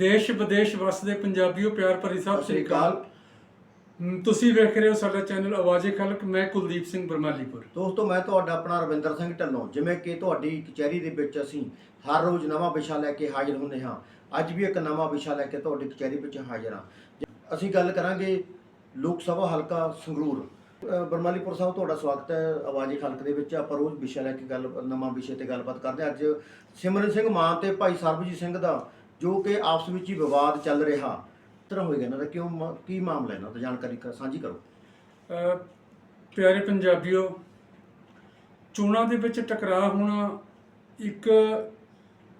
ਦੇਸ਼ ਵਿਦੇਸ਼ ਵਸਦੇ ਪੰਜਾਬੀਓ ਪਿਆਰ ਭਰੀ ਸਤਿ ਸ੍ਰੀ ਅਕਾਲ। ਤੁਸੀਂ ਵੇਖ ਰਹੇ ਹੋ ਸਾਡਾ ਚੈਨਲ ਆਵਾਜ਼ੇ ਖਲਕ। ਮੈਂ ਕੁਲਦੀਪ ਸਿੰਘ ਬਰਮਾਲੀਪੁਰ। ਦੋਸਤੋ ਮੈਂ ਤੁਹਾਡਾ ਆਪਣਾ ਰਵਿੰਦਰ ਸਿੰਘ ਢੱਲੋਂ। ਜਿਵੇਂ ਕਿ ਤੁਹਾਡੀ ਕਚਹਿਰੀ ਦੇ ਵਿੱਚ ਅਸੀਂ ਹਰ ਰੋਜ਼ ਨਵਾਂ ਵਿਸ਼ਾ ਲੈ ਕੇ ਹਾਜ਼ਰ ਹੁੰਦੇ ਹਾਂ। ਅੱਜ ਵੀ ਇੱਕ ਨਵਾਂ ਵਿਸ਼ਾ ਲੈ ਕੇ ਤੁਹਾਡੀ ਕਚਹਿਰੀ ਵਿੱਚ ਹਾਜ਼ਰ ਹਾਂ। ਅਸੀਂ ਗੱਲ ਕਰਾਂਗੇ ਲੋਕ ਸਭਾ ਹਲਕਾ ਸੰਗਰੂਰ। ਬਰਮਾਲੀਪੁਰ ਸਾਹਿਬ ਤੁਹਾਡਾ ਸਵਾਗਤ ਹੈ ਆਵਾਜ਼ੀ ਖਲਕ ਦੇ ਵਿੱਚ। ਆਪਾਂ ਰੋਜ਼ ਵਿਸ਼ਾ ਲੈ ਕੇ ਗੱਲ ਨਵਾਂ ਵਿਸ਼ੇ ਤੇ ਗੱਲਬਾਤ ਕਰਦੇ ਹਾਂ। ਅੱਜ ਸਿਮਰਨ ਸਿੰਘ ਮਾਨ ਤੇ ਭਾਈ ਸਰਬਜੀਤ ਸਿੰਘ ਦਾ ਜੋ ਕਿ ਆਪਸ ਵਿੱਚ ਹੀ ਵਿਵਾਦ ਚੱਲ ਰਿਹਾ ਤਰ੍ਹਾਂ ਹੋਏਗਾ ਇਹਨਾਂ ਦਾ ਕਿਉਂ ਮ- ਕੀ ਮਾਮਲਾ ਇਹਨਾਂ ਦਾ? ਜਾਣਕਾਰੀ ਕ- ਸਾਂਝੀ ਕਰੋ। ਅਹ, ਪਿਆਰੇ ਪੰਜਾਬੀਓ ਚੋਣਾਂ ਦੇ ਵਿੱਚ ਟਕਰਾਅ ਹੋਣਾ ਇੱਕ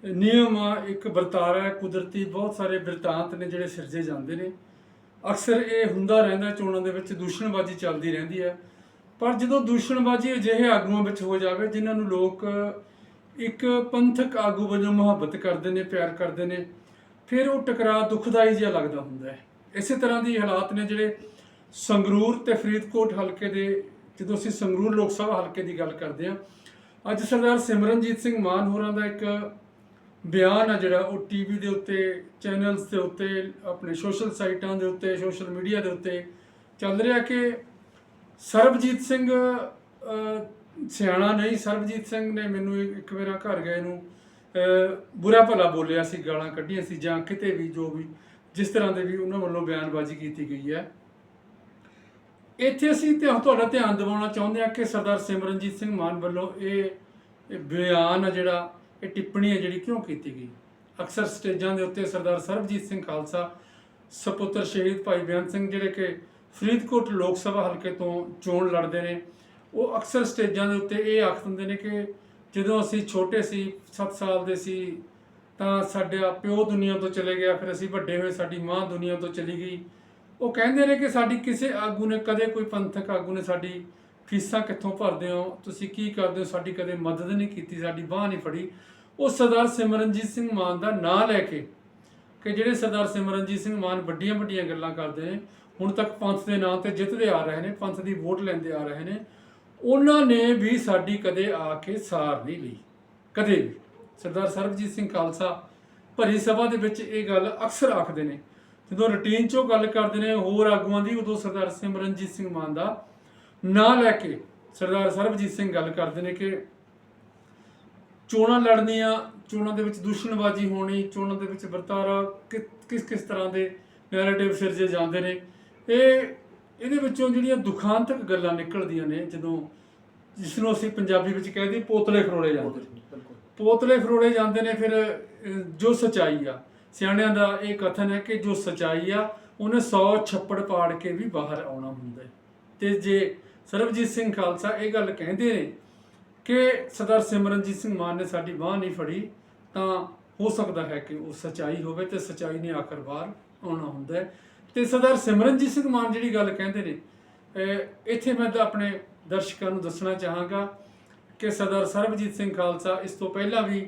ਨਿਯਮ ਆ ਇੱਕ ਵਰਤਾਰਾ ਹੈ। ਕੁਦਰਤੀ ਬਹੁਤ ਸਾਰੇ ਬਿਰਤਾਂਤ ਨੇ ਜਿਹੜੇ ਸਿਰਜੇ ਜਾਂਦੇ ਨੇ। ਅਕਸਰ ਇਹ ਹੁੰਦਾ ਰਹਿੰਦਾ ਚੋਣਾਂ ਦੇ ਵਿੱਚ ਦੂਸ਼ਣਬਾਜ਼ੀ ਚੱਲਦੀ ਰਹਿੰਦੀ ਹੈ। ਪਰ ਜਦੋਂ ਦੂਸ਼ਣਬਾਜ਼ੀ ਅਜਿਹੇ ਆਗੂਆਂ ਵਿੱਚ ਹੋ ਜਾਵੇ ਜਿਨ੍ਹਾਂ ਨੂੰ ਲੋਕ ਇੱਕ ਪੰਥਕ ਆਗੂ ਵਜੋਂ ਮੁਹੱਬਤ ਕਰਦੇ ਨੇ, ਪਿਆਰ ਕਰਦੇ ਨੇ, ਫਿਰ ਉਹ ਟਕਰਾਅ ਦੁਖਦਾਈ ਜਿਹਾ ਲੱਗਦਾ ਹੁੰਦਾ ਹੈ। ਇਸੇ ਤਰ੍ਹਾਂ ਦੀ ਹਾਲਾਤ ਨੇ ਜਿਹੜੇ ਸੰਗਰੂਰ ਤੇ ਫਰੀਦਕੋਟ ਹਲਕੇ ਦੇ, ਜਦੋਂ ਅਸੀਂ ਸੰਗਰੂਰ ਲੋਕ ਸਭਾ ਹਲਕੇ ਦੀ ਗੱਲ ਕਰਦੇ ਹਾਂ, ਅੱਜ ਸਰਦਾਰ ਸਿਮਰਨਜੀਤ ਸਿੰਘ ਮਾਨ ਹੋਰਾਂ ਦਾ ਇੱਕ ਬਿਆਨ ਆ ਜਿਹੜਾ ਉਹ ਟੀਵੀ ਦੇ ਉੱਤੇ ਚੈਨਲਸ ਦੇ ਉੱਤੇ, ਆਪਣੇ ਸੋਸ਼ਲ ਸਾਈਟਾਂ ਦੇ ਉੱਤੇ ਸੋਸ਼ਲ ਮੀਡੀਆ ਦੇ ਉੱਤੇ ਚੱਲ ਰਿਹਾ ਕਿ ਸਰਬਜੀਤ ਸਿੰਘ ਸਿਆਣਾ ਨਹੀਂ, ਸਰਬਜੀਤ ਸਿੰਘ ਨੇ ਮੈਨੂੰ ਇੱਕ ਇੱਕ ਘਰ ਗਏ ਨੂੰ ਬੁਰਾ ਭਲਾ ਬੋਲਿਆ ਸੀ, ਗਾਲਾਂ ਕੱਢੀਆਂ ਸੀ, ਜਾਂ ਕਿਤੇ ਵੀ, ਜੋ ਵੀ, ਜਿਸ ਤਰ੍ਹਾਂ ਦੇ ਵੀ ਉਹਨਾਂ ਵੱਲੋਂ ਬਿਆਨਬਾਜ਼ੀ ਕੀਤੀ ਗਈ ਹੈ। ਇੱਥੇ ਅਸੀਂ ਤੇ ਤੁਹਾਡਾ ਧਿਆਨ ਦਿਵਾਉਣਾ ਚਾਹੁੰਦੇ ਹਾਂ ਕਿ ਸਰਦਾਰ ਸਿਮਰਨਜੀਤ ਸਿੰਘ ਮਾਨ ਵੱਲੋਂ ਇਹ ਇਹ ਬਿਆਨ ਆ ਜਿਹੜਾ, ਇਹ ਟਿੱਪਣੀ ਹੈ ਜਿਹੜੀ ਕਿਉਂ ਕੀਤੀ ਗਈ? ਅਕਸਰ ਸਟੇਜਾਂ ਦੇ ਉੱਤੇ ਸਰਦਾਰ ਸਰਬਜੀਤ ਸਿੰਘ ਖਾਲਸਾ, ਸਪੁੱਤਰ ਸ਼ਹੀਦ ਭਾਈ ਬੇਅੰਤ ਸਿੰਘ, ਜਿਹੜੇ ਕਿ ਫਰੀਦਕੋਟ ਲੋਕ ਸਭਾ ਹਲਕੇ ਤੋਂ ਚੋਣ ਲੜਦੇ ਨੇ ਉਹ ਅਕਸਰ ਸਟੇਜਾਂ ਦੇ ਉੱਤੇ ਇਹ ਆਖ ਦਿੰਦੇ ਨੇ ਕਿ ਜਦੋਂ ਅਸੀਂ ਛੋਟੇ ਸੀ 7 ਸਾਲ ਦੇ ਸੀ, ਤਾਂ ਸਾਡਾ ਪਿਓ ਦੁਨੀਆ ਤੋਂ ਚਲੇ ਗਿਆ, ਫਿਰ ਅਸੀਂ ਵੱਡੇ ਹੋਏ, ਸਾਡੀ ਮਾਂ ਦੁਨੀਆ ਤੋਂ ਚਲੀ ਗਈ। ਉਹ ਕਹਿੰਦੇ ਨੇ ਕਿ ਸਾਡੀ ਕਿਸੇ ਆਗੂ ਨੇ, ਕਦੇ ਕੋਈ ਪੰਥਕ ਆਗੂ ਨੇ ਸਾਡੀ ਫੀਸਾਂ ਕਿੱਥੋਂ ਭਰਦੇ ਹੋ? ਤੁਸੀਂ ਕੀ ਕਰਦੇ ਹੋ? ਸਾਡੀ ਕਦੇ ਮਦਦ ਨਹੀਂ ਕੀਤੀ, ਸਾਡੀ ਬਾਹ ਨਹੀਂ ਫੜੀ। ਉਹ ਸਰਦਾਰ ਸਿਮਰਨਜੀਤ ਸਿੰਘ ਮਾਨ ਦਾ ਨਾਂ ਲੈ ਕੇ, ਕਿ ਜਿਹੜੇ ਸਰਦਾਰ ਸਿਮਰਨਜੀਤ ਸਿੰਘ ਮਾਨ ਵੱਡੀਆਂ ਵੱਡੀਆਂ ਗੱਲਾਂ ਕਰਦੇ ਨੇ, ਹੁਣ ਤੱਕ ਪੰਥ ਦੇ ਨਾਂ ਤੇ ਜਿੱਤਦੇ ਆ ਰਹੇ ਨੇ, ਪੰਥ ਦੀ ਵੋਟ ਲੈਂਦੇ ਆ ਰਹੇ ਨੇ ਉਹਨਾਂ ਨੇ ਵੀ ਸਾਡੀ ਕਦੇ ਆ ਕੇ ਸਾਰ ਨਹੀਂ ਲਈ। ਕਦੇ ਵੀ। ਸਰਦਾਰ ਸਰਬਜੀਤ ਸਿੰਘ ਖਾਲਸਾ ਭਰੀ ਸਭਾ ਦੇ ਵਿੱਚ ਇਹ ਗੱਲ ਅਕਸਰ ਆਖਦੇ ਨੇ। ਜਦੋਂ ਰੁਟੀਨ 'ਚੋਂ ਗੱਲ ਕਰਦੇ ਨੇ, ਹੋਰ ਆਗੂਆਂ ਦੀ, ਉਦੋਂ ਸਰਦਾਰ ਸਿਮਰਨਜੀਤ ਸਿੰਘ ਮਾਨ ਦਾ ਨਾਂ ਲੈ ਕੇ ਸਰਦਾਰ ਸਰਬਜੀਤ ਸਿੰਘ ਗੱਲ ਕਰਦੇ ਨੇ ਕਿ ਚੋਣਾਂ ਲੜਨੀਆਂ, ਚੋਣਾਂ ਦੇ ਵਿੱਚ ਦੂਸ਼ਣਬਾਜ਼ੀ ਹੋਣੀ, ਚੋਣਾਂ ਦੇ ਵਿੱਚ ਵਰਤਾਰਾ ਕਿ- ਕਿਸ ਕਿਸ ਤਰ੍ਹਾਂ ਦੇ ਨੈਰੇਟਿਵ ਸਿਰਜੇ ਜਾਂਦੇ ਨੇ। ਇਹ ਇਹਦੇ ਵਿੱਚੋਂ ਜਿਹੜੀਆਂ ਦੁਖਾਂਤਕ ਗੱਲਾਂ ਨਿਕਲਦੀਆਂ ਨੇ ਜਦੋਂ ਜਿਸ ਨੂੰ ਅਸੀਂ ਪੰਜਾਬੀ ਵਿੱਚ ਕਹਿੰਦੇ ਪੋਤਲੇ ਫਰੋਲੇ ਜਾਂਦੇ ਨੇ। ਬਿਲਕੁਲ। ਪੋਤਲੇ ਫਰੋਲੇ ਜਾਂਦੇ ਨੇ ਫਿਰ ਜੋ ਸਚਾਈ ਆ। ਸਿਆਣਿਆਂ ਦਾ ਇਹ ਕਥਨ ਹੈ ਕਿ ਜੋ ਸਚਾਈ ਆ ਉਹਨੇ 100 ਛੱਪੜ ਪਾੜ ਕੇ ਵੀ ਬਾਹਰ ਆਉਣਾ ਹੁੰਦਾ ਹੈ। ਤੇ ਜੇ ਸਰਬਜੀਤ ਸਿੰਘ ਖਾਲਸਾ ਇਹ ਗੱਲ ਕਹਿੰਦੇ ਨੇ ਕਿ ਸਰਦਾਰ ਸਿਮਰਨਜੀਤ ਸਿੰਘ ਮਾਨ ਨੇ ਸਾਡੀ ਬਾਹ ਨਹੀਂ ਫੜੀ ਤਾਂ ਹੋ ਸਕਦਾ ਹੈ ਕਿ ਉਹ ਸਚਾਈ ਹੋਵੇ ਤੇ ਸਚਾਈ ਨੇ ਆਖਰ ਬਾਹਰ ਆਉਣਾ ਹੁੰਦਾ ਹੈ। ਤੇ ਸਰਦਾਰ ਸਿਮਰਨਜੀਤ ਸਿੰਘ ਮਾਨ ਜਿਹੜੀ ਗੱਲ ਕਹਿੰਦੇ ਨੇ ਇੱਥੇ ਮੈਂ ਤਾਂ ਆਪਣੇ ਦਰਸ਼ਕਾਂ ਨੂੰ ਦੱਸਣਾ ਚਾਹਾਂਗਾ ਕਿ ਸਰਦਾਰ ਸਰਬਜੀਤ ਸਿੰਘ ਖਾਲਸਾ ਇਸ ਤੋਂ ਪਹਿਲਾਂ ਵੀ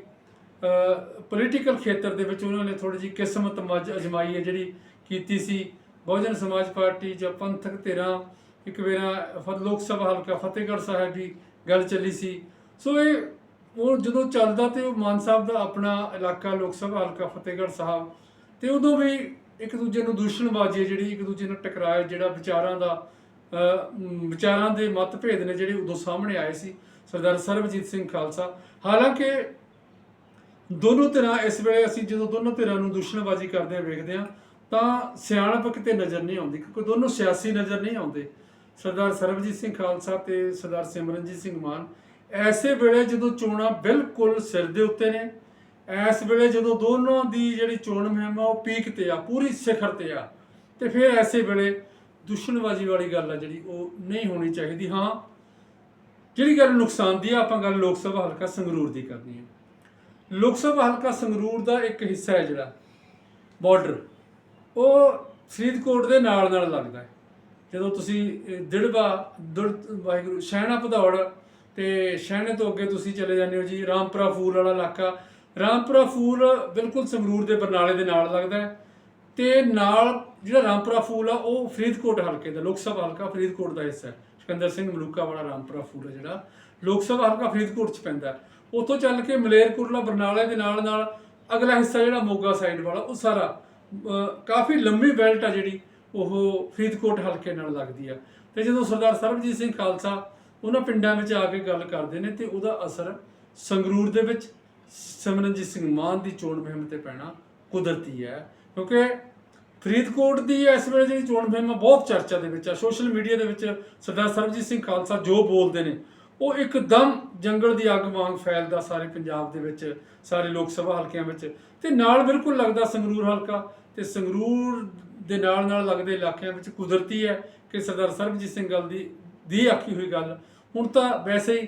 ਪੋਲੀਟੀਕਲ ਖੇਤਰ ਦੇ ਵਿੱਚ ਉਹਨਾਂ ਨੇ ਥੋੜੀ ਜਿਹੀ ਕਿਸਮਤ ਮਜ ਅਜਮਾਈ ਹੈ, ਜਿਹੜੀ ਕੀਤੀ ਸੀ। ਬਹੁਜਨ ਸਮਾਜ ਪਾਰਟੀ ਜਾਂ ਪੰਥਕ ਧਿਰਾਂ, ਇੱਕ ਵੇਰਾ ਫਤ ਲੋਕ ਸਭਾ ਹਲਕਾ ਫਤਿਹਗੜ੍ਹ ਸਾਹਿਬ ਦੀ ਗੱਲ ਚੱਲੀ ਸੀ। ਸੋ ਇਹ ਉਹ ਜਦੋਂ ਚੱਲਦਾ ਤੇ ਉਹ ਮਾਨ ਸਾਹਿਬ ਦਾ ਆਪਣਾ ਇਲਾਕਾ ਲੋਕ ਸਭਾ ਹਲਕਾ ਫਤਿਹਗੜ੍ਹ ਸਾਹਿਬ, ਤੇ ਉਦੋਂ ਵੀ ਇੱਕ ਦੂਜੇ ਨੂੰ ਦੂਸ਼ਣਬਾਜ਼ੀ ਹੈ ਜਿਹੜੀ ਇੱਕ ਦੂਜੇ ਨਾਲ ਟਕਰਾਏ ਜਿਹੜਾ ਵਿਚਾਰਾਂ ਦਾ ਵਿਚਾਰਾਂ ਦੇ ਮਤਭੇਦ ਨੇ ਜਿਹੜੇ ਉਦੋਂ ਸਾਹਮਣੇ ਆਏ ਸੀ। ਸਰਦਾਰ ਸਰਬਜੀਤ ਸਿੰਘ ਖਾਲਸਾ। ਹਾਲਾਂਕਿ ਦੋਨੋਂ ਧਿਰਾਂ ਇਸ ਵੇਲੇ ਅਸੀਂ ਜਦੋਂ ਦੋਨੋਂ ਧਿਰਾਂ ਨੂੰ ਦੂਸ਼ਣਬਾਜ਼ੀ ਕਰਦੇ ਵੇਖਦੇ ਹਾਂ, ਤਾਂ ਸਿਆਣਪ ਕਿਤੇ ਨਜ਼ਰ ਨਹੀਂ ਆਉਂਦੀ, ਕਿਉਂਕਿ ਦੋਨੋਂ ਸਿਆਸੀ ਨਜ਼ਰ ਨਹੀਂ ਆਉਂਦੇ। ਸਰਦਾਰ ਸਰਬਜੀਤ ਸਿੰਘ ਖਾਲਸਾ ਤੇ ਸਰਦਾਰ ਸਿਮਰਨਜੀਤ ਸਿੰਘ ਮਾਨ ਐਸੇ ਵੇਲੇ ਜਦੋਂ ਚੋਣਾਂ ਬਿਲਕੁਲ ਸਿਰ ਦੇ ਉੱਤੇ ਨੇ ਇਸ ਵੇਲੇ ਜਦੋਂ ਦੋਨੋਂ ਦੀ ਜਿਹੜੀ ਚੋਣ ਮੁਹਿੰਮ ਆ, ਉਹ ਪੀਕ ਤੇ ਆ, ਪੂਰੀ ਸਿਖਰ ਤੇ ਆ, ਤੇ ਫਿਰ ਐਸੇ ਵੇਲੇ ਦੁਸ਼ਣਬਾਜ਼ੀ ਵਾਲੀ ਗੱਲ ਆ ਜਿਹੜੀ, ਉਹ ਨਹੀਂ ਹੋਣੀ ਚਾਹੀਦੀ। ਹਾਂ, ਜਿਹੜੀ ਗੱਲ ਨੁਕਸਾਨ ਦੀ ਆ, ਆਪਾਂ ਗੱਲ ਲੋਕ ਸਭਾ ਹਲਕਾ ਸੰਗਰੂਰ ਦੀ ਕਰਨੀ ਹੈ ਲੋਕ ਸਭਾ ਹਲਕਾ ਸੰਗਰੂਰ ਦਾ ਇੱਕ ਹਿੱਸਾ ਹੈ ਜਿਹੜਾ ਬਾਰਡਰ ਉਹ ਫਰੀਦਕੋਟ ਦੇ ਨਾਲ ਨਾਲ ਲੱਗਦਾ ਹੈ। ਜਦੋਂ ਤੁਸੀਂ ਦਿੜਬਾ, ਦੁੜ, ਵਾਹਿਗੁਰੂ, ਸ਼ਹਿਣਾ ਭਦੌੜ ਤੇ ਸ਼ਹਿਣੇ ਤੋਂ ਅੱਗੇ ਤੁਸੀਂ ਚਲੇ ਜਾਂਦੇ ਹੋ ਜੀ, ਰਾਮਪੁਰਾ ਫੂਲ ਵਾਲਾ ਇਲਾਕਾ ਰਾਮਪੁਰਾ ਫੂਲ ਬਿਲਕੁਲ ਸੰਗਰੂਰ ਦੇ ਬਰਨਾਲੇ ਦੇ ਨਾਲ ਲੱਗਦਾ ਹੈ। ਤੇ ਨਾਲ ਜਿਹੜਾ ਰਾਮਪੁਰਾ ਫੂਲ ਆ, ਉਹ ਫਰੀਦਕੋਟ ਹਲਕੇ ਦਾ, ਲੋਕ ਸਭਾ ਹਲਕਾ ਫਰੀਦਕੋਟ ਦਾ ਹਿੱਸਾ ਹੈ। ਸਿਕੰਦਰ ਸਿੰਘ ਮਲੂਕਾ ਵਾਲਾ ਰਾਮਪੁਰਾ ਫੂਲ ਹੈ ਜਿਹੜਾ। ਲੋਕ ਸਭਾ ਹਲਕਾ ਫਰੀਦਕੋਟ ਚ ਪੈਂਦਾ ਉੱਥੋਂ ਚੱਲ ਕੇ ਮਲੇਰਕੋਟਲਾ ਬਰਨਾਲੇ ਦੇ ਨਾਲ ਨਾਲ ਅਗਲਾ ਹਿੱਸਾ ਜਿਹੜਾ ਮੋਗਾ ਸਾਈਡ ਵਾਲਾ, ਉਹ ਸਾਰਾ ਕਾਫੀ ਲੰਮੀ ਬੈਲਟ ਆ ਜਿਹੜੀ, ਉਹ ਫਰੀਦਕੋਟ ਹਲਕੇ ਨਾਲ ਲੱਗਦੀ ਆ। ਤੇ ਜਦੋਂ ਸਰਦਾਰ ਸਰਬਜੀਤ ਸਿੰਘ ਖਾਲਸਾ ਉਹਨਾਂ ਪਿੰਡਾਂ ਵਿੱਚ ਆ ਕੇ ਗੱਲ ਕਰਦੇ ਨੇ ਤੇ ਉਹਦਾ ਅਸਰ ਸੰਗਰੂਰ ਦੇ ਵਿੱਚ ਸਿਮਰਨਜੀਤ ਸਿੰਘ ਮਾਨ ਦੀ ਚੋਣ ਮੁਹਿੰਮ ਤੇ ਪੈਣਾ ਕੁਦਰਤੀ ਹੈ। ਕਿਉਂਕਿ ਫਰੀਦਕੋਟ ਦੀ ਇਸ ਵੇਲੇ ਜਿਹੜੀ ਚੋਣ ਮੁਹਿੰਮ ਆ, ਬਹੁਤ ਚਰਚਾ ਦੇ ਵਿੱਚ ਆ। ਸੋਸ਼ਲ ਮੀਡੀਆ ਦੇ ਵਿੱਚ ਸਰਦਾਰ ਸਰਬਜੀਤ ਸਿੰਘ ਖਾਲਸਾ ਜੋ ਬੋਲਦੇ ਨੇ ਉਹ ਇੱਕਦਮ ਜੰਗਲ ਦੀ ਅੱਗ ਵਾਂਗ ਫੈਲਦਾ ਸਾਰੇ ਪੰਜਾਬ ਦੇ ਵਿੱਚ ਸਾਰੇ ਲੋਕ ਸਭਾ ਹਲਕਿਆਂ ਵਿੱਚ। ਤੇ ਨਾਲ ਬਿਲਕੁਲ ਲੱਗਦਾ ਸੰਗਰੂਰ ਹਲਕਾ ਤੇ ਸੰਗਰੂਰ ਦੇ ਨਾਲ ਨਾਲ ਲੱਗਦੇ ਇਲਾਕਿਆਂ ਵਿੱਚ ਕੁਦਰਤੀ ਹੈ ਕਿ ਸਰਦਾਰ ਸਰਬਜੀਤ ਸਿੰਘ ਗੱਲ ਦੀ ਦੀ ਆਖੀ ਹੋਈ ਗੱਲ। ਹੁਣ ਤਾਂ ਵੈਸੇ ਹੀ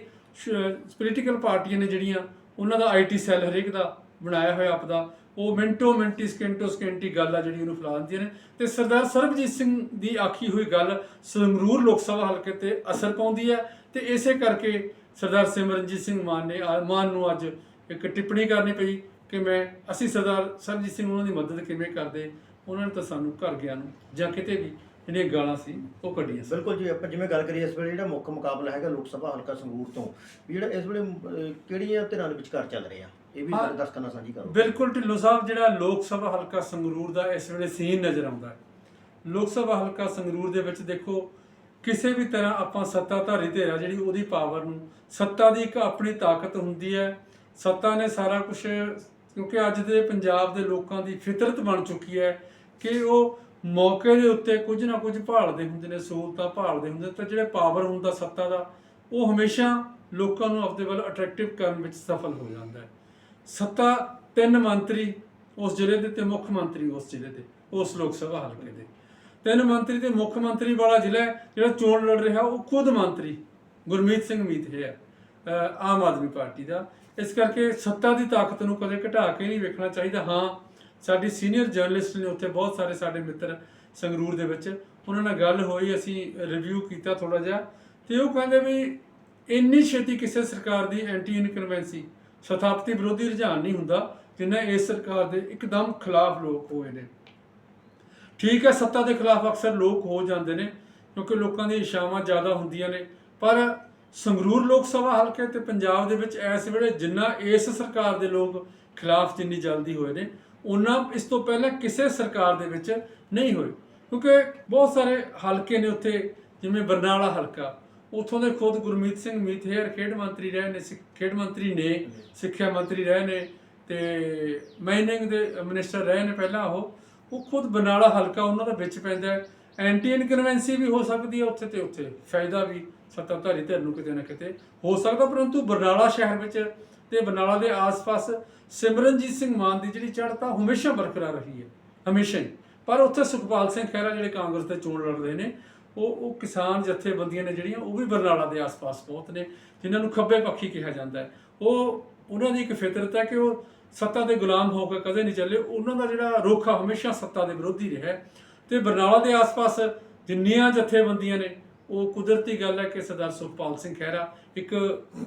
ਪੋਲੀਟੀਕਲ ਪਾਰਟੀਆਂ ਨੇ ਜਿਹੜੀਆਂ ਉਹਨਾਂ ਦਾ ਆਈਟੀ ਸੈੱਲ ਹਰੇਕ ਦਾ ਬਣਾਇਆ ਹੋਇਆ ਆਪਦਾ ਉਹ ਮਿੰਟੋ ਮਿੰਟੀ ਸਕਿੰਟੋ ਸਕਿੰਟੀ ਗੱਲ ਆ ਜਿਹੜੀ ਉਹਨੂੰ ਫੈਲਾ ਦਿੰਦੀਆਂ ਨੇ। ਤੇ ਸਰਦਾਰ ਸਰਬਜੀਤ ਸਿੰਘ ਦੀ ਆਖੀ ਹੋਈ ਗੱਲ ਸੰਗਰੂਰ ਲੋਕ ਸਭਾ ਹਲਕੇ ਤੇ ਅਸਰ ਪਾਉਂਦੀ ਹੈ ਤੇ ਇਸੇ ਕਰਕੇ ਸਰਦਾਰ ਸਿਮਰਨਜੀਤ ਸਿੰਘ ਮਾਨ ਨੇ ਮਾਨ ਨੂੰ ਅੱਜ ਇੱਕ ਟਿੱਪਣੀ ਕਰਨੀ ਪਈ ਕਿ ਮੈਂ, ਅਸੀਂ ਸਰਦਾਰ ਸਰਬਜੀਤ ਸਿੰਘ ਉਹਨਾਂ ਦੀ ਮਦਦ ਕਿਵੇਂ ਕਰਦੇ, ਉਹਨਾਂ ਨੇ ਤਾਂ ਸਾਨੂੰ ਘਰ ਗਿਆ ਨੂੰ ਜਾਂ ਕਿਤੇ ਵੀ ਜਿਹੜੀਆਂ ਗਾਲਾਂ ਸੀ ਉਹ ਕੱਢੀਆਂ ਸੀ। ਬਿਲਕੁਲ ਜੀ ਆਪਾਂ ਜਿਵੇਂ ਗੱਲ ਕਰੀਏ ਇਸ ਵੇਲੇ ਜਿਹੜਾ ਮੁੱਖ ਮੁਕਾਬਲਾ ਹੈਗਾ ਲੋਕ ਸਭਾ ਹਲਕਾ ਸੰਗਰੂਰ ਤੋਂ ਵੀ ਜਿਹੜਾ ਇਸ ਵੇਲੇ ਅਹ, ਕਿਹੜੀਆਂ ਧਿਰਾਂ ਦੇ ਵਿਚਕਾਰ ਚੱਲ ਰਿਹਾ? ਇਹ ਵੀ ਹਾਂ। ਦਰਸ਼ਕਾਂ ਨਾਲ ਸਾਂਝੀ ਕਰੋ। ਬਿਲਕੁਲ ਢਿੱਲੋਂ ਸਾਹਿਬ ਜਿਹੜਾ ਲੋਕ ਸਭਾ ਹਲਕਾ ਸੰਗਰੂਰ ਦਾ ਇਸ ਵੇਲੇ ਸੀਨ ਨਜ਼ਰ ਆਉਂਦਾ ਹੈ। ਲੋਕ ਸਭਾ ਹਲਕਾ ਸੰਗਰੂਰ ਦੇ ਵਿੱਚ ਦੇਖੋ ਕਿਸੇ ਵੀ ਤਰ੍ਹਾਂ ਆਪਾਂ ਸੱਤਾਧਾਰੀ ਧਿਰ ਆ ਜਿਹੜੀ ਉਹਦੀ ਪਾਵਰ ਨੂੰ ਸੱਤਾ ਦੀ ਇੱਕ ਆਪਣੀ ਤਾਕਤ ਹੁੰਦੀ ਹੈ। ਸੱਤਾ ਨੇ ਸਾਰਾ ਕੁਝ ਕਿਉਂਕਿ ਅੱਜ ਦੇ ਪੰਜਾਬ ਦੇ ਲੋਕਾਂ ਦੀ ਫਿਤਰਤ ਬਣ ਚੁੱਕੀ ਹੈ ਕਿ ਉਹ ਮੌਕੇ ਦੇ ਉੱਤੇ ਕੁਝ ਨਾ ਕੁਝ ਭਾਲਦੇ ਹੁੰਦੇ ਨੇ, ਸਹੂਲਤਾਂ ਭਾਲਦੇ ਹੁੰਦੇ ਨੇ, ਤੇ ਜਿਹੜੇ ਪਾਵਰ ਹੁੰਦਾ ਸੱਤਾ ਦਾ, ਉਹ ਹਮੇਸ਼ਾ ਲੋਕਾਂ ਨੂੰ ਆਪਣੇ ਵੱਲ ਅਟਰੈਕਟਿਵ ਕਰਨ ਵਿੱਚ ਸਫਲ ਹੋ ਜਾਂਦਾ ਹੈ। ਸੱਤਾ ਤਿੰਨ ਮੰਤਰੀ ਉਸ ਜ਼ਿਲ੍ਹੇ ਦੇ ਤੇ ਮੁੱਖ ਮੰਤਰੀ ਉਸ ਜ਼ਿਲ੍ਹੇ ਦੇ, ਉਸ ਲੋਕ ਸਭਾ ਹਲਕੇ ਦੇ। ਤਿੰਨ ਮੰਤਰੀ ਤੇ ਮੁੱਖ ਮੰਤਰੀ ਵਾਲਾ ਜ਼ਿਲ੍ਹਾ ਜਿਹੜਾ ਚੋਣ ਲੜ ਰਿਹਾ, ਉਹ ਖੁਦ ਮੰਤਰੀ ਗੁਰਮੀਤ ਸਿੰਘ ਮੀਤ ਹੈ ਆਮ ਆਦਮੀ ਪਾਰਟੀ ਦਾ। ਇਸ ਕਰਕੇ ਸੱਤਾ ਦੀ ਤਾਕਤ ਨੂੰ ਕਦੇ ਘਟਾ ਕੇ ਨਹੀਂ ਵੇਖਣਾ ਚਾਹੀਦਾ। ਹਾਂ ਸਾਡੀ ਸੀਨੀਅਰ ਜਰਨਲਿਸਟ ਨੇ ਉੱਥੇ ਬਹੁਤ ਸਾਰੇ ਸਾਡੇ ਮਿੱਤਰ ਸੰਗਰੂਰ ਦੇ ਵਿੱਚ, ਉਹਨਾਂ ਨਾਲ ਗੱਲ ਹੋਈ, ਅਸੀਂ ਰਿਵਿਊ ਕੀਤਾ ਥੋੜਾ ਜਿਹਾ ਤੇ ਉਹ ਕਹਿੰਦੇ ਵੀ ਇੰਨੀ ਛੇਤੀ ਕਿਸੇ ਸਰਕਾਰ ਦੀ ਐਂਟੀ ਇਨਕਨਵੈਂਸੀ ਸਥਾਪਤੀ ਵਿਰੋਧੀ ਰੁਝਾਨ ਨਹੀਂ ਹੁੰਦਾ ਜਿੰਨਾ ਇਸ ਸਰਕਾਰ ਦੇ ਇੱਕਦਮ ਖਿਲਾਫ ਲੋਕ ਹੋਏ ਨੇ। ਠੀਕ ਹੈ, ਸੱਤਾ ਦੇ ਖਿਲਾਫ ਅਕਸਰ ਲੋਕ ਹੋ ਜਾਂਦੇ ਨੇ ਕਿਉਂਕਿ ਲੋਕਾਂ ਦੀਆਂ ਇਸ਼ਾਵਾਂ ਜ਼ਿਆਦਾ ਹੁੰਦੀਆਂ ਨੇ। ਪਰ ਸੰਗਰੂਰ ਲੋਕ ਸਭਾ ਹਲਕੇ ਤੇ ਪੰਜਾਬ ਦੇ ਵਿੱਚ ਇਸ ਵੇਲੇ ਜਿੰਨਾ ਇਸ ਸਰਕਾਰ ਦੇ ਲੋਕ ਖਿਲਾਫ ਜਿੰਨੀ ਜਲਦੀ ਹੋਏ ਨੇ ਉਹਨਾਂ ਇਸ ਤੋਂ ਪਹਿਲਾਂ ਕਿਸੇ ਸਰਕਾਰ ਦੇ ਵਿੱਚ ਨਹੀਂ ਹੋਏ। ਕਿਉਂਕਿ ਬਹੁਤ ਸਾਰੇ ਹਲਕੇ ਨੇ ਉੱਥੇ, ਜਿਵੇਂ ਬਰਨਾਲਾ ਹਲਕਾ, ਉੱਥੋਂ ਦੇ ਖੁਦ ਗੁਰਮੀਤ ਸਿੰਘ ਮੀਥੇਰ ਖੇਡ ਮੰਤਰੀ ਰਹੇ ਨੇ, ਸਿੱਖ- ਖੇਡ ਮੰਤਰੀ ਨੇ, ਸਿੱਖਿਆ ਮੰਤਰੀ ਰਹੇ ਨੇ ਤੇ ਮਾਈਨਿੰਗ ਦੇ ਮਿਨਿਸਟਰ ਰਹੇ ਨੇ ਪਹਿਲਾਂ ਉਹ ਉਹ ਖੁਦ ਬਰਨਾਲਾ ਹਲਕਾ ਉਹਨਾਂ ਦਾ ਵਿੱਚ ਪੈਂਦਾ ਐਂਟੀ ਇਨਕਨਵੈਂਸੀ ਵੀ ਹੋ ਸਕਦੀ ਹੈ ਉੱਥੇ ਤੇ ਉੱਥੇ। ਫਾਇਦਾ ਵੀ ਸੱਤਾਧਾਰੀ ਧਿਰ ਨੂੰ ਕਿਤੇ ਨਾ ਕਿਤੇ ਹੋ ਸਕਦਾ, ਪਰੰਤੂ ਬਰਨਾਲਾ ਸ਼ਹਿਰ ਵਿੱਚ ਤੇ ਬਰਨਾਲਾ ਦੇ ਆਸ-ਪਾਸ ਸਿਮਰਨਜੀਤ ਸਿੰਘ ਮਾਨ ਦੀ ਜਿਹੜੀ ਚੜ੍ਹਤਾ ਹਮੇਸ਼ਾ ਬਰਕਰਾਰ ਰਹੀ ਹੈ, ਹਮੇਸ਼ਾ ਹੀ। ਪਰ ਉੱਥੇ ਸੁਖਪਾਲ ਸਿੰਘ ਖਹਿਰਾ ਜਿਹੜੇ ਕਾਂਗਰਸ ਦੇ ਚੋਣ ਲੜ ਰਹੇ ਨੇ, ਉਹ ਉਹ ਕਿਸਾਨ ਜਥੇਬੰਦੀਆਂ ਨੇ ਜਿਹੜੀਆਂ, ਉਹ ਵੀ ਬਰਨਾਲਾ ਦੇ ਆਸ-ਪਾਸ ਬਹੁਤ ਨੇ, ਜਿਨ੍ਹਾਂ ਨੂੰ ਖੱਬੇ ਪੱਖੀ ਕਿਹਾ ਜਾਂਦਾ ਹੈ। ਉਹ, ਉਹਨਾਂ ਦੀ ਇੱਕ ਫਿਤਰਤ ਹੈ ਕਿ ਉਹ ਸੱਤਾ ਦੇ ਗੁਲਾਮ ਹੋ ਕੇ ਕਦੇ ਨਹੀਂ ਚੱਲੇ। ਉਹਨਾਂ ਦਾ ਜਿਹੜਾ ਰੁਖ ਹਮੇਸ਼ਾ ਸੱਤਾ ਦੇ ਵਿਰੋਧੀ ਰਿਹਾ ਹੈ। ਤੇ ਬਰਨਾਲਾ ਦੇ ਆਸ-ਪਾਸ ਜਿੰਨੀਆਂ ਜਥੇਬੰਦੀਆਂ ਨੇ ਉਹ ਕੁਦਰਤੀ ਗੱਲ ਹੈ ਕਿ ਸਰਦਾਰ ਸੁਖਪਾਲ ਸਿੰਘ ਖਹਿਰਾ ਇੱਕ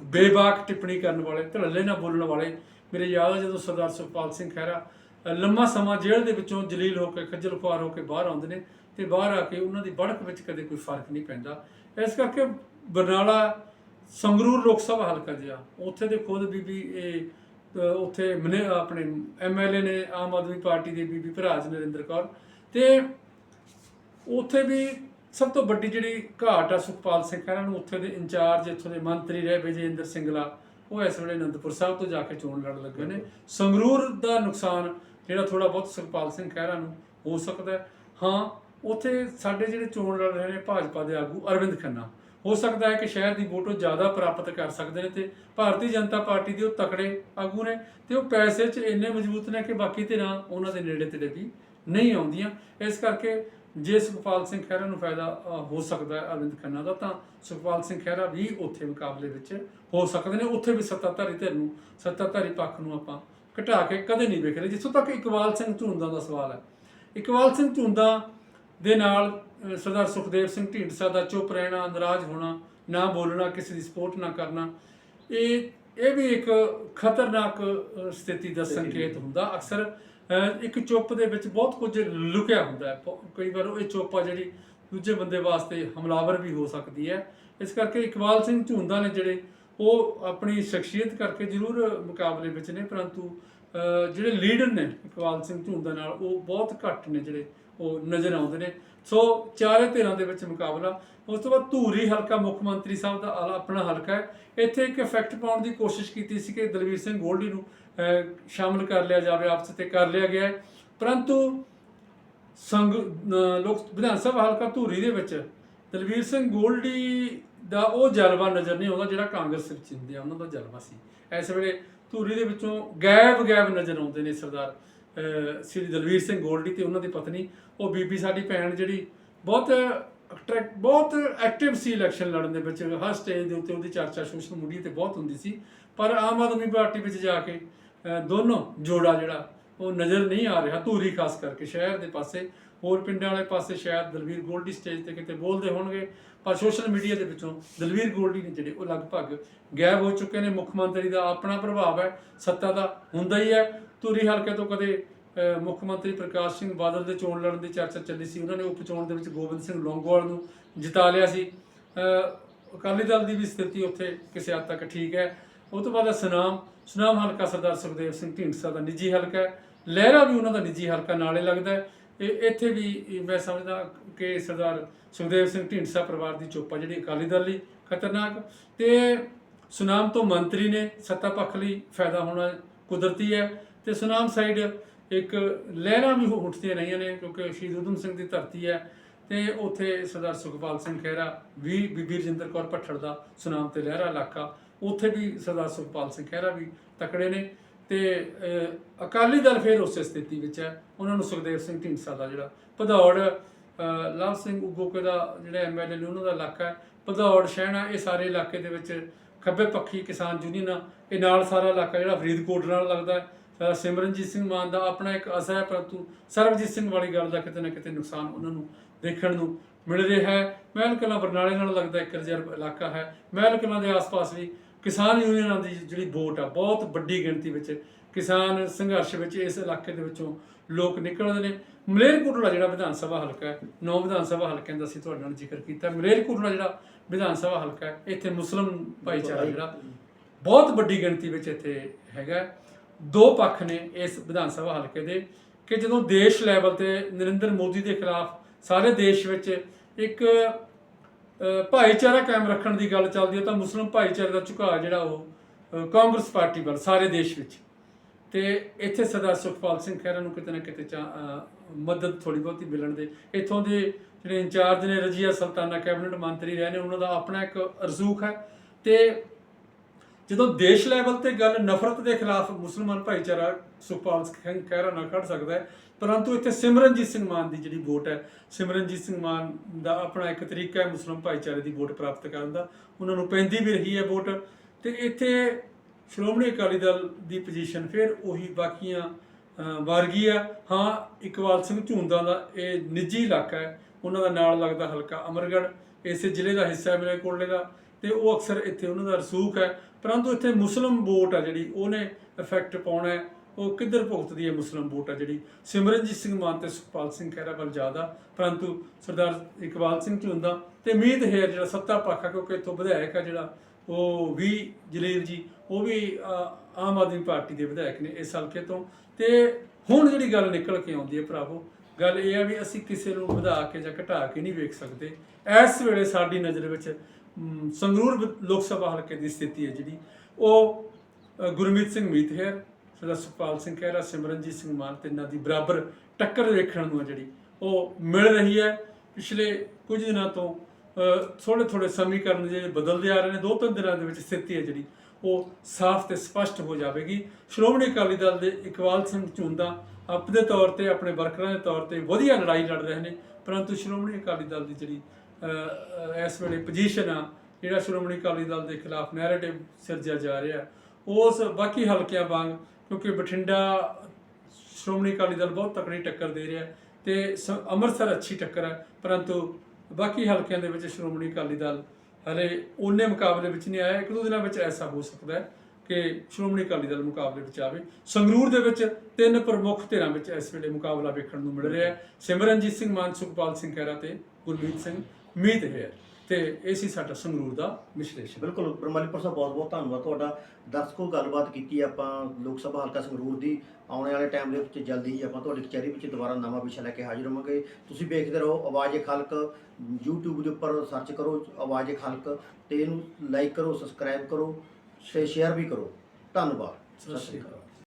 ਬੇਬਾਕ ਟਿੱਪਣੀ ਕਰਨ ਵਾਲੇ, ਧੜੱਲੇ ਨਾਲ ਬੋਲਣ ਵਾਲੇ। ਮੇਰੇ ਯਾਦ ਹੈ ਜਦੋਂ ਸਰਦਾਰ ਸੁਖਪਾਲ ਸਿੰਘ ਖਹਿਰਾ ਲੰਮਾ ਸਮਾਂ ਜੇਲ੍ਹ ਦੇ ਵਿੱਚੋਂ ਜਲੀਲ ਹੋ ਕੇ, ਖੱਜਲ ਖੁਆਰ ਹੋ ਕੇ ਬਾਹਰ ਆਉਂਦੇ ਨੇ ਤੇ ਬਾਹਰ ਆ ਕੇ ਉਹਨਾਂ ਦੀ ਬੜਕ ਵਿੱਚ ਕਦੇ ਕੋਈ ਫ਼ਰਕ ਨਹੀਂ ਪੈਂਦਾ। ਇਸ ਕਰਕੇ ਬਰਨਾਲਾ ਸੰਗਰੂਰ ਲੋਕ ਸਭਾ ਹਲਕਾ ਜਿਹਾ, ਉੱਥੇ ਦੇ ਖੁਦ ਬੀਬੀ, ਇਹ ਉੱਥੇ ਮਨੇ, ਆਪਣੇ ਐਮਐਲਏ ਨੇ, ਆਮ ਆਦਮੀ ਪਾਰਟੀ ਦੇ ਬੀਬੀ ਭਰਾਜ ਨਰਿੰਦਰ ਕੌਰ ਤੇ ਉੱਥੇ ਵੀ ਸਭ ਤੋਂ ਵੱਡੀ ਜਿਹੜੀ ਘਾਟ ਆ ਸੁਖਪਾਲ ਸਿੰਘ ਖਹਿਰਾ ਨੂੰ, ਉੱਥੇ ਦੇ ਇੰਚਾਰਜ, ਇੱਥੋਂ ਦੇ ਮੰਤਰੀ ਰਹੇ ਵਿਜੇਂਦਰ ਸਿੰਗਲਾ, ਉਹ ਇਸ ਵੇਲੇ ਅਨੰਦਪੁਰ ਸਾਹਿਬ ਤੋਂ ਜਾ ਕੇ ਚੋਣ ਲੜਨ ਲੱਗੇ ਨੇ। ਸੰਗਰੂਰ ਦਾ ਨੁਕਸਾਨ ਜਿਹੜਾ ਥੋੜਾ ਬਹੁਤ ਸੁਖਪਾਲ ਸਿੰਘ ਖਹਿਰਾ ਨੂੰ ਹੋ ਸਕਦਾ ਹਾਂ, ਉੱਥੇ ਸਾਡੇ ਜਿਹੜੇ ਚੋਣ ਲੜ ਰਹੇ ਨੇ ਭਾਜਪਾ ਦੇ ਆਗੂ ਅਰਵਿੰਦ ਖੰਨਾ, ਹੋ ਸਕਦਾ ਹੈ ਕਿ ਸ਼ਹਿਰ ਦੀ ਵੋਟੋ ਜ਼ਿਆਦਾ ਪ੍ਰਾਪਤ ਕਰ ਸਕਦੇ ਨੇ ਤੇ ਭਾਰਤੀ ਜਨਤਾ ਪਾਰਟੀ ਦੇ ਉਹ ਤਕੜੇ ਆਗੂ ਨੇ ਤੇ ਉਹ ਪੈਸੇ 'ਚ ਇੰਨੇ ਮਜ਼ਬੂਤ ਨੇ ਕਿ ਬਾਕੀ ਧਿਰਾਂ ਉਹਨਾਂ ਦੇ ਨੇੜੇ ਤੇੜੇ ਵੀ ਨਹੀਂ ਆਉਂਦੀਆਂ। ਇਸ ਕਰਕੇ ਜੇ ਸੁਖਪਾਲ ਸਿੰਘ ਖਹਿਰਾ ਨੂੰ ਫਾਇਦਾ ਹੋ ਸਕਦਾ ਹੈ ਅਰਵਿੰਦ ਖੰਨਾ ਦਾ ਤਾਂ ਸੁਖਪਾਲ ਸਿੰਘ ਖਹਿਰਾ ਵੀ ਉੱਥੇ ਮੁਕਾਬਲੇ ਵਿੱਚ ਹੋ ਸਕਦੇ ਨੇ। ਉੱਥੇ ਵੀ ਸੱਤਾਧਾਰੀ ਧਿਰ ਨੂੰ ਸੱਤਾਧਾਰੀ ਪੱਖ ਨੂੰ ਆਪਾਂ ਘਟਾ ਕੇ ਕਦੇ ਨਹੀਂ ਵੇਖਦੇ। ਜਿੱਥੋਂ ਤੱਕ ਇਕਬਾਲ ਸਿੰਘ ਝੁੰਦਾ ਦਾ ਸਵਾਲ ਹੈ। ਇਕਬਾਲ ਸਿੰਘ ਝੁੰਦਾ ਦੇ ਨਾਲ ਸਰਦਾਰ ਸੁਖਦੇਵ ਸਿੰਘ ਢੀਂਡਸਾ ਦਾ ਚੁੱਪ ਰਹਿਣਾ ਨਾਰਾਜ਼ ਹੋਣਾ ਨਾ ਬੋਲਣਾ ਕਿਸੇ ਦੀ ਸਪੋਰਟ ਨਾ ਕਰਨਾ ਇਹ ਇਹ ਵੀ ਇੱਕ ਖਤਰਨਾਕ ਸਥਿਤੀ ਦਾ ਸੰਕੇਤ ਹੁੰਦਾ। ਅਕਸਰ ਇੱਕ ਚੁੱਪ ਦੇ ਵਿੱਚ ਬਹੁਤ ਕੁਝ ਲੁਕਿਆ ਹੁੰਦਾ ਹੈ। ਪ- ਕਈ ਵਾਰ ਉਹ ਇਹ ਚੁੱਪ ਆ ਜਿਹੜੀ ਦੂਜੇ ਬੰਦੇ ਵਾਸਤੇ ਹਮਲਾਵਰ ਵੀ ਹੋ ਸਕਦੀ ਹੈ। ਇਸ ਕਰਕੇ ਇਕਬਾਲ ਸਿੰਘ ਝੁੰਦਾ ਨੇ ਜਿਹੜੇ ਉਹ ਆਪਣੀ ਸ਼ਖਸੀਅਤ ਕਰਕੇ ਜ਼ਰੂਰ ਮੁਕਾਬਲੇ ਵਿੱਚ ਨੇ, ਪਰੰਤੂ ਜਿਹੜੇ ਲੀਡਰ ਨੇ ਇਕਬਾਲ ਸਿੰਘ ਝੁੰਦਾ ਨਾਲ, ਉਹ ਬਹੁਤ ਘੱਟ ਨੇ ਜਿਹੜੇ ਉਹ ਨਜ਼ਰ ਆਉਂਦੇ ਨੇ। ਸੋ ਚਾਰੇ ਧਿਰਾਂ ਦੇ ਵਿੱਚ ਮੁਕਾਬਲਾ। ਉਸ ਤੋਂ ਬਾਅਦ ਧੂਰੀ ਹਲਕਾ ਮੁੱਖ ਮੰਤਰੀ ਸਾਹਿਬ ਦਾ ਆਲਾ ਆਪਣਾ ਹਲਕਾ ਹੈ। ਇੱਥੇ ਇੱਕ ਇਫੈਕਟ ਪਾਉਣ ਦੀ ਕੋਸ਼ਿਸ਼ ਕੀਤੀ ਸੀ ਕਿ ਦਲਵੀਰ ਸਿੰਘ ਗੋਲਡੀ ਨੂੰ ਸ਼ਾਮਲ ਕਰ ਲਿਆ ਜਾਵੇ, ਆਪਸ ਤੇ ਕਰ ਲਿਆ ਗਿਆ ਪਰੰਤੂ ਸੰਗ ਲੋਕ ਵਿਧਾਨ ਸਭਾ ਹਲਕਾ ਧੂਰੀ ਦੇ ਵਿੱਚ ਦਲਵੀਰ ਸਿੰਘ ਗੋਲਡੀ ਦਾ ਉਹ ਜਲਵਾ ਨਜ਼ਰ ਨਹੀਂ ਆਉਂਦਾ ਜਿਹੜਾ ਕਾਂਗਰਸ ਵਿੱਚ ਹੁੰਦੇ ਆ, ਉਹਨਾਂ ਦਾ ਜਲਵਾ ਸੀ। ਇਸ ਵੇਲੇ ਧੂਰੀ ਦੇ ਵਿੱਚੋਂ ਗਾਇਬ ਗਾਇਬ ਨਜ਼ਰ ਆਉਂਦੇ ਨੇ ਸਰਦਾਰ ਸ੍ਰੀ ਦਲਵੀਰ ਸਿੰਘ ਗੋਲਡੀ ਤੇ ਉਹਨਾਂ ਦੀ ਪਤਨੀ। ਉਹ ਬੀਬੀ ਸਾਡੀ ਭੈਣ ਜਿਹੜੀ ਬਹੁਤ attract- ਬਹੁਤ ਐਕਟਿਵ ਸੀ ਇਲੈਕਸ਼ਨ ਲੜਨ ਦੇ ਵਿੱਚ। ਹਰ ਸਟੇਜ ਦੇ ਉੱਤੇ ਉਹਦੀ ਚਰਚਾ ਸੋਸ਼ਲ ਮੀਡੀਆ ਤੇ ਬਹੁਤ ਹੁੰਦੀ ਸੀ। ਪਰ ਆਮ ਆਦਮੀ ਪਾਰਟੀ ਵਿੱਚ ਜਾ ਕੇ ਦੋਨੋਂ ਜੋੜਾ ਜਿਹੜਾ ਉਹ ਨਜ਼ਰ ਨਹੀਂ ਆ ਰਿਹਾ ਧੂਰੀ ਖਾਸ ਕਰਕੇ ਸ਼ਹਿਰ ਦੇ ਪਾਸੇ। ਹੋਰ ਪਿੰਡਾਂ ਵਾਲੇ ਪਾਸੇ ਸ਼ਾਇਦ ਦਲਵੀਰ ਗੋਲਡੀ ਸਟੇਜ ਤੇ ਕਿਤੇ ਬੋਲਦੇ ਹੋਣਗੇ, ਪਰ ਸੋਸ਼ਲ ਮੀਡੀਆ ਦੇ ਵਿੱਚੋਂ ਦਲਵੀਰ ਗੋਲਡੀ ਨੇ ਜਿਹੜੇ ਉਹ ਲਗਭਗ ਗਾਇਬ ਹੋ ਚੁੱਕੇ ਨੇ, ਮੁੱਖ ਮੰਤਰੀ ਦਾ ਆਪਣਾ ਪ੍ਰਭਾਵ ਹੈ, ਸੱਤਾ ਦਾ ਹੁੰਦਾ ਹੀ ਹੈ। ਧੂਰੀ ਹਲਕੇ ਤੋਂ ਕਦੇ ਮੁੱਖ ਮੰਤਰੀ ਪ੍ਰਕਾਸ਼ ਸਿੰਘ ਬਾਦਲ ਦੇ ਚੋਣ ਲੜਨ ਦੀ ਚਰਚਾ ਚੱਲੀ ਸੀ। ਉਹਨਾਂ ਨੇ ਉਪ ਚੋਣ ਦੇ ਵਿੱਚ ਗੋਬਿੰਦ ਸਿੰਘ ਲੌਂਗੋਵਾਲ ਨੂੰ ਜਿਤਾ ਲਿਆ ਸੀ। ਅਕਾਲੀ ਦਲ ਦੀ ਵੀ ਸਥਿਤੀ ਉੱਥੇ ਕਿਸੇ ਹੱਦ ਤੱਕ ਠੀਕ ਹੈ। ਉਹ ਤੋਂ ਬਾਅਦ ਹੈ ਸੁਨਾਮ ਸੁਨਾਮ ਹਲਕਾ ਸਰਦਾਰ ਸੁਖਦੇਵ ਸਿੰਘ ਢੀਂਡਸਾ ਦਾ ਨਿੱਜੀ ਹਲਕਾ ਹੈ। ਲਹਿਰਾ ਵੀ ਉਹਨਾਂ ਦਾ ਨਿੱਜੀ ਹਲਕਾ ਨਾਲੇ ਲੱਗਦਾ ਹੈ। ਇਹ ਇੱਥੇ ਵੀ ਮੈਂ ਸਮਝਦਾ ਕਿ ਸਰਦਾਰ ਸੁਖਦੇਵ ਸਿੰਘ ਢੀਂਡਸਾ ਪਰਿਵਾਰ ਦੀ ਚੋਪਾ ਜਿਹੜੀ ਅਕਾਲੀ ਦਲ ਲਈ ਖਤਰਨਾਕ। ਤੇ ਸੁਨਾਮ ਤੋਂ ਮੰਤਰੀ ਨੇ ਸੱਤਾ ਪੱਖ ਲਈ ਫਾਇਦਾ ਹੋਣਾ ਕੁਦਰਤੀ ਹੈ। ਤੇ ਸੁਨਾਮ ਸਾਈਡ ਇੱਕ ਲਹਿਰਾਂ ਵੀ ਉੱਠਦੀਆਂ ਰਹੀਆਂ ਨੇ ਕਿਉਂਕਿ ਸ਼ਹੀਦ ਊਧਮ ਸਿੰਘ ਦੀ ਧਰਤੀ ਹੈ। ਤੇ ਉੱਥੇ ਸਰਦਾਰ ਸੁਖਪਾਲ ਸਿੰਘ ਖਹਿਰਾ ਵੀ ਬੀਬੀ ਰਜਿੰਦਰ ਕੌਰ ਭੱਠੜ ਦਾ ਸੁਨਾਮ ਤੇ ਲਹਿਰਾ ਇਲਾਕਾ ਉੱਥੇ ਵੀ ਸਰਦਾਰ ਸੁਖਪਾਲ ਸਿੰਘ ਖਹਿਰਾ ਵੀ ਤਕੜੇ ਨੇ ਤੇ ਅਕਾਲੀ ਦਲ ਫਿਰ ਉਸੇ ਸਥਿਤੀ ਵਿੱਚ ਹੈ। ਉਹਨਾਂ ਨੂੰ ਸੁਖਦੇਵ ਸਿੰਘ ਢੀਂਡਸਾ ਦਾ ਜਿਹੜਾ ਭਦੌੜ ਲਾਲ ਸਿੰਘ ਉਗੋਕੇ ਦਾ ਜਿਹੜਾ ਐਮਐਲਏ ਨੇ ਉਹਨਾਂ ਦਾ ਇਲਾਕਾ ਹੈ। ਭਦੌੜ ਸ਼ਹਿਣਾ ਇਹ ਸਾਰੇ ਇਲਾਕੇ ਦੇ ਵਿੱਚ ਖੱਬੇ ਪੱਖੀ ਕਿਸਾਨ ਯੂਨੀਅਨ ਇਹ ਨਾਲ ਸਾਰਾ ਇਲਾਕਾ ਜਿਹੜਾ ਫਰੀਦਕੋਟ ਨਾਲ ਲੱਗਦਾ ਹੈ। ਸਿਮਰਨਜੀਤ ਸਿੰਘ ਮਾਨ ਦਾ ਆਪਣਾ ਇੱਕ ਅਸਰ ਹੈ, ਪਰੰਤੂ ਸਰਬਜੀਤ ਸਿੰਘ ਵਾਲੀ ਗੱਲ ਦਾ ਕਿਤੇ ਨਾ ਕਿਤੇ ਨੁਕਸਾਨ ਉਹਨਾਂ ਨੂੰ ਦੇਖਣ ਨੂੰ ਮਿਲ ਰਿਹਾ ਹੈ। ਮਹਿਲ ਕਲਾਂ ਬਰਨਾਲੇ ਨਾਲ ਲੱਗਦਾ ਇੱਕ ਰਿਜ਼ਰਵ ਇਲਾਕਾ ਹੈ। ਮਹਿਲ ਕਲਾਂ ਦੇ ਆਸ-ਪਾਸ ਵੀ ਕਿਸਾਨ ਯੂਨੀਅਨਾਂ ਦੀ ਜਿਹੜੀ ਵੋਟ ਆ, ਬਹੁਤ ਵੱਡੀ ਗਿਣਤੀ ਵਿੱਚ ਕਿਸਾਨ ਸੰਘਰਸ਼ ਵਿੱਚ ਇਸ ਇਲਾਕੇ ਦੇ ਵਿੱਚੋਂ ਲੋਕ ਨਿਕਲਦੇ ਨੇ। ਮਲੇਰਕੋਟਲਾ ਜਿਹੜਾ ਵਿਧਾਨ ਸਭਾ ਹਲਕਾ ਹੈ, ਨੌ ਵਿਧਾਨ ਸਭਾ ਹਲਕਿਆਂ ਦਾ ਅਸੀਂ ਤੁਹਾਡੇ ਨਾਲ ਜ਼ਿਕਰ ਕੀਤਾ। ਮਲੇਰਕੋਟਲਾ ਜਿਹੜਾ ਵਿਧਾਨ ਸਭਾ ਹਲਕਾ ਹੈ, ਇੱਥੇ ਮੁਸਲਮ ਭਾਈਚਾਰਾ ਜਿਹੜਾ ਬਹੁਤ ਵੱਡੀ ਗਿਣਤੀ ਵਿੱਚ ਇੱਥੇ ਹੈਗਾ ਦੋ ਪੱਖ ਨੇ ਇਸ ਵਿਧਾਨ ਸਭਾ ਹਲਕੇ ਦੇ ਕਿ ਜਦੋਂ ਦੇਸ਼ ਲੈਵਲ ਤੇ ਨਰਿੰਦਰ ਮੋਦੀ ਦੇ ਖਿਲਾਫ ਸਾਰੇ ਦੇਸ਼ ਵਿੱਚ ਇੱਕ ਭਾਈਚਾਰਾ ਕਾਇਮ ਰੱਖਣ ਦੀ ਗੱਲ ਚੱਲਦੀ ਹੈ ਤਾਂ ਮੁਸਲਮ ਭਾਈਚਾਰੇ ਦਾ ਝੁਕਾਅ ਜਿਹੜਾ ਉਹ ਕਾਂਗਰਸ ਪਾਰਟੀ ਵੱਲ, ਸਾਰੇ ਦੇਸ਼ ਵਿੱਚ। ਤੇ ਇੱਥੇ ਸਰਦਾਰ ਸੁਖਪਾਲ ਸਿੰਘ ਖਹਿਰਾ ਨੂੰ ਕਿਤੇ ਨਾ ਕਿਤੇ ਚਾ- ਮਦਦ ਥੋੜੀ ਬਹੁਤੀ ਮਿਲਣ ਦੇ, ਇੱਥੋਂ ਦੇ ਜਿਹੜੇ ਇੰਚਾਰਜ ਨੇ ਰਜੀਆ ਸੁਲਤਾਨਾ, ਕੈਬਨਿਟ ਮੰਤਰੀ ਰਹੇ ਨੇ, ਉਹਨਾਂ ਦਾ ਆਪਣਾ ਇੱਕ ਰਸੂਖ ਹੈ। ਤੇ ਜਦੋਂ ਦੇਸ਼ ਲੈਵਲ ਤੇ ਗੱਲ, ਨਫ਼ਰਤ ਦੇ ਖਿਲਾਫ ਮੁਸਲਮਾਨ ਭਾਈਚਾਰਾ ਸੁਖਪਾਲ ਸਿੰਘ ਖਹਿਰਾ ਨਾਲ ਖੜ ਸਕਦਾ ਹੈ ਪਰੰਤੂ ਇੱਥੇ ਸਿਮਰਨਜੀਤ ਸਿੰਘ ਮਾਨ ਦੀ ਜਿਹੜੀ ਵੋਟ ਹੈ, ਸਿਮਰਨਜੀਤ ਸਿੰਘ ਮਾਨ ਦਾ ਆਪਣਾ ਇੱਕ ਤਰੀਕਾ ਹੈ ਮੁਸਲਮ ਭਾਈਚਾਰੇ ਦੀ ਵੋਟ ਪ੍ਰਾਪਤ ਕਰਨ ਦਾ। ਉਹਨਾਂ ਨੂੰ ਪੈਂਦੀ ਵੀ ਰਹੀ ਹੈ ਵੋਟ ਤੇ ਇੱਥੇ ਸ਼੍ਰੋਮਣੀ ਅਕਾਲੀ ਦਲ ਦੀ ਪੋਜੀਸ਼ਨ ਫਿਰ ਉਹੀ ਬਾਕੀਆਂ ਵਰਗੀ ਆ। ਹਾਂ, ਇਕਬਾਲ ਸਿੰਘ ਝੁੰਦਾ ਦਾ ਇਹ ਨਿੱਜੀ ਇਲਾਕਾ ਹੈ। ਉਹਨਾਂ ਦਾ ਨਾਲ ਲੱਗਦਾ ਹਲਕਾ ਅਮਰਗੜ੍ਹ, ਇਸੇ ਜ਼ਿਲ੍ਹੇ ਦਾ ਹਿੱਸਾ ਹੈ ਮੇਰੇ ਕੋਲੇ ਦਾ ਤੇ ਉਹ ਅਕਸਰ ਇੱਥੇ ਉਹਨਾਂ ਦਾ ਰਸੂਖ ਹੈ। ਪਰੰਤੂ ਇੱਥੇ ਮੁਸਲਮ ਵੋਟ ਆ ਜਿਹੜੀ, ਉਹਨੇ ਇਫੈਕਟ ਪਾਉਣਾ ਹੈ। ਉਹ ਕਿੱਧਰ ਭੁਗਤਦੀ ਹੈ ਮੁਸਲਮ ਵੋਟ ਆ ਜਿਹੜੀ? ਸਿਮਰਨਜੀਤ ਸਿੰਘ ਮਾਨ ਤੇ ਸੁਖਪਾਲ ਸਿੰਘ ਖਹਿਰਾ ਵੱਲ ਜ਼ਿਆਦਾ, ਪਰੰਤੂ ਸਰਦਾਰ ਇਕਬਾਲ ਸਿੰਘ ਝੁੰਦਾ ਤੇ ਮੀਤ ਹੈ ਜਿਹੜਾ ਸੱਤਾ ਪੱਖ ਆ, ਕਿਉਂਕਿ ਇੱਥੋਂ ਵਿਧਾਇਕ ਆ ਜਿਹੜਾ, ਉਹ ਵੀ ਜਲੀਲ ਜੀ, ਉਹ ਵੀ ਆਮ ਆਦਮੀ ਪਾਰਟੀ ਦੇ ਵਿਧਾਇਕ ਨੇ ਇਸ ਹਲਕੇ ਤੋਂ। ਤੇ ਹੁਣ ਜਿਹੜੀ ਗੱਲ ਨਿਕਲ ਕੇ ਆਉਂਦੀ ਹੈ ਭਰਾਵੋ, ਗੱਲ ਇਹ ਆ ਵੀ ਅਸੀਂ ਕਿਸੇ ਨੂੰ ਵਧਾ ਕੇ ਜਾਂ ਘਟਾ ਕੇ ਨਹੀਂ ਵੇਖ ਸਕਦੇ। ਇਸ ਵੇਲੇ ਸਾਡੀ ਨਜ਼ਰ ਵਿੱਚ ਸੰਗਰੂਰ ਲੋਕ ਸਭਾ ਹਲਕੇ ਦੀ ਸਥਿਤੀ ਹੈ ਜਿਹੜੀ। ਉਹ ਗੁਰਮੀਤ ਸਿੰਘ ਮੀਤਹਿਰ ਸਰਦਾਰ ਸੁਖਪਾਲ ਸਿੰਘ ਖਹਿਰਾ ਸਿਮਰਨਜੀਤ ਸਿੰਘ ਮਾਨ ਤਿੰਨਾਂ ਦੀ ਬਰਾਬਰ ਟੱਕਰ ਵੇਖਣ ਨੂੰ ਹੈ ਜਿਹੜੀ, ਉਹ ਮਿਲ ਰਹੀ ਹੈ। ਪਿਛਲੇ ਕੁਝ ਦਿਨਾਂ ਤੋਂ ਥੋੜੇ ਥੋੜੇ ਸਮੀਕਰਨ ਜਿਹੜੇ ਬਦਲਦੇ ਆ ਰਹੇ ਨੇ ਦੋ ਤਿੰਨ ਦਿਨਾਂ ਦੇ ਵਿੱਚ ਸਥਿਤੀ ਹੈ ਜਿਹੜੀ, ਉਹ ਸਾਫ਼ ਤੇ ਸਪਸ਼ਟ ਹੋ ਜਾਵੇਗੀ। ਸ਼੍ਰੋਮਣੀ ਅਕਾਲੀ ਦਲ ਦੇ ਇਕਬਾਲ ਸਿੰਘ ਝੁੰਦਾ ਆਪਣੇ ਤੌਰ ਤੇ, ਆਪਣੇ ਵਰਕਰਾਂ ਦੇ ਤੌਰ ਤੇ ਵਧੀਆ ਲੜਾਈ ਲੜ ਰਹੇ ਨੇ, ਪਰੰਤੂ ਸ਼੍ਰੋਮਣੀ ਅਕਾਲੀ ਦਲ ਦੀ ਜਿਹੜੀ ਇਸ ਵੇਲੇ ਪੋਜੀਸ਼ਨ ਆ, ਜਿਹੜਾ ਸ਼੍ਰੋਮਣੀ ਅਕਾਲੀ ਦਲ ਦੇ ਖਿਲਾਫ ਨੈਰੇਟਿਵ ਸਿਰਜਿਆ ਜਾ ਰਿਹਾ, ਉਸ ਬਾਕੀ ਹਲਕਿਆਂ ਵਾਂਗ ਕਿਉਂਕਿ ਬਠਿੰਡਾ ਸ਼੍ਰੋਮਣੀ ਅਕਾਲੀ ਦਲ ਬਹੁਤ ਤਕੜੀ ਟੱਕਰ ਦੇ ਰਿਹਾ ਹੈ ਤੇ ਸ- ਅੰਮ੍ਰਿਤਸਰ ਅੱਛੀ ਟੱਕਰ ਹੈ, ਪਰੰਤੂ ਬਾਕੀ ਹਲਕਿਆਂ ਦੇ ਵਿੱਚ ਸ਼੍ਰੋਮਣੀ ਅਕਾਲੀ ਦਲ ਹਲੇ ਉਹਨੇ ਮੁਕਾਬਲੇ ਵਿੱਚ ਨਹੀਂ ਆਇਆ, ਇੱਕ ਦੋ ਦਿਨਾਂ ਵਿੱਚ ਐਸਾ ਹੋ ਸਕਦਾ ਹੈ ਕਿ ਸ਼੍ਰੋਮਣੀ ਅਕਾਲੀ ਦਲ ਮੁਕਾਬਲੇ ਵਿੱਚ ਆਵੇ। ਸੰਗਰੂਰ ਦੇ ਵਿੱਚ ਤਿੰਨ ਪ੍ਰਮੁੱਖ ਧਿਰਾਂ ਵਿੱਚ ਇਸ ਵੇਲੇ ਮੁਕਾਬਲਾ ਵੇਖਣ ਨੂੰ ਮਿਲ ਰਿਹਾ ਹੈ। ਸਿਮਰਨਜੀਤ ਸਿੰਘ ਮਾਨ ਸੁਖਪਾਲ ਸਿੰਘ ਖਹਿਰਾ ਤੇ ਗੁਰਮੀਤ ਸਿੰਘ, ਮੀਤ ਹੈ ਤੇ ਇਹ ਸੀ ਸਾਡਾ ਸੰਗਰੂਰ ਦਾ ਵਿਸ਼ਲੇਸ਼ਣ। ਬਿਲਕੁਲ ਬ੍ਰਹਮਲੀਪੁਰ ਸਾਹਿਬ ਬਹੁਤ ਬਹੁਤ ਧੰਨਵਾਦ। ਤੁਹਾਡਾ ਦਰਸ਼ਕੋ ਗੱਲਬਾਤ ਕੀਤੀ ਆਪਾਂ ਲੋਕ ਸਭਾ ਹਲਕਾ ਸੰਗਰੂਰ ਦੀ। ਆਉਣ ਵਾਲੇ ਟਾਈਮ ਦੇ ਵਿੱਚ ਜਲਦੀ ਹੀ ਆਪਾਂ ਤੁਹਾਡੀ ਕਚਹਿਰੀ ਵਿੱਚ ਦੁਬਾਰਾ ਨਵਾਂ ਵਿਸ਼ਾ ਲੈ ਕੇ ਹਾਜ਼ਰ ਹੋਵਾਂਗੇ। ਤੁਸੀਂ ਵੇਖਦੇ ਰਹੋ ਆਵਾਜ਼ ਏ ਖਲਕ। YouTube ਦੇ ਉੱਪਰ ਸਰਚ ਕਰੋ ਆਵਾਜ਼ ਏ ਖਲਕ ਤੇ ਇਹਨੂੰ ਲਾਈਕ ਕਰੋ ਸਬਸਕ੍ਰਾਈਬ ਕਰੋ ਤੇ ਸ਼ੇਅਰ ਵੀ ਕਰੋ। ਧੰਨਵਾਦ। ਸਤਿ ਸ਼੍ਰੀ ਅਕਾਲ।